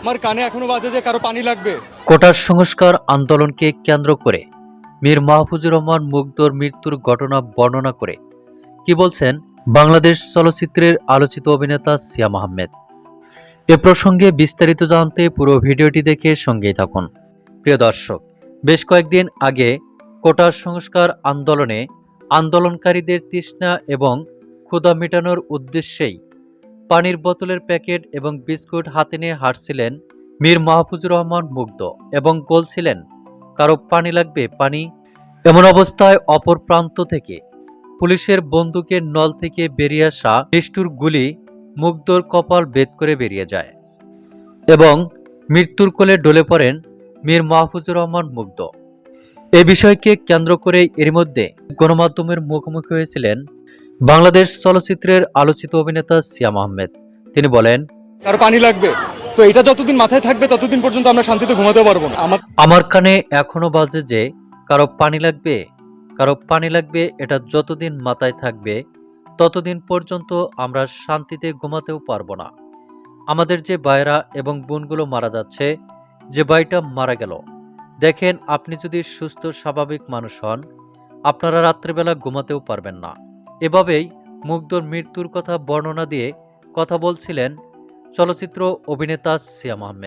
আমার কানে এখনও বাজে যে কারও পানি লাগবে। কোটার সংস্কার আন্দোলনকে কেন্দ্র করে মীর মাহফুজুর রহমান মুগ্ধর মৃত্যুর ঘটনা বর্ণনা করে। কি বলছেন বাংলাদেশ চলচ্চিত্রের আলোচিত অভিনেতা সিয়াম আহমেদ? এ প্রসঙ্গে বিস্তারিত জানতে পুরো ভিডিওটি দেখে সঙ্গেই থাকুন। প্রিয় দর্শক বেশ কয়েকদিন আগে কোটার সংস্কার আন্দোলনে আন্দোলনকারীদের তৃষ্ণা এবং ক্ষুধা মেটানোর উদ্দেশ্যেই পানির বোতলের প্যাকেট এবং বিস্কুট হাতে নিয়ে হাঁটছিলেন মীর মাহফুজুর রহমান মুগ্ধ এবং বলছিলেন, কারও পানি লাগবে, পানি? এমন অবস্থায় অপর প্রান্ত থেকে পুলিশের বন্দুকের নল থেকে বেরিয়ে আসা নিষ্ঠুর গুলি মুগ্ধর কপাল বেদ করে বেরিয়ে যায় এবং মৃত্যুর কোলে ডলে পড়েন মীর মাহফুজুর রহমান মুগ্ধ। এ বিষয়কে কেন্দ্র করে এর মধ্যে গণমাধ্যমের মুখোমুখি হয়েছিলেন বাংলাদেশ চলচ্চিত্রের আলোচিত অভিনেতা সিয়াম আহমেদ। তিনি বলেন কারও পানি লাগবে। তো এটা যতদিন মাথায় থাকবে ততদিন পর্যন্ত আমরা শান্তিতে ঘুমাতে পারব না। আমার আমার কানে এখনও বাজে যে কারও পানি লাগবে কারও পানি লাগবে এটা যতদিন মাথায় থাকবে ততদিন পর্যন্ত আমরা শান্তিতে ঘুমাতেও পারব না। আমাদের যে ভাইরা এবং বোনগুলো মারা যাচ্ছে যে ভাইটা মারা গেল। দেখেন আপনি যদি সুস্থ স্বাভাবিক মানুষ হন আপনারা রাত্রেবেলা ঘুমাতেও পারবেন না। এভাবেই মুগ্ধর মৃত্যুর কথা বর্ণনা দিয়ে কথা বলছিলেন চলচ্চিত্র অভিনেতা সিয়াম আহমেদ।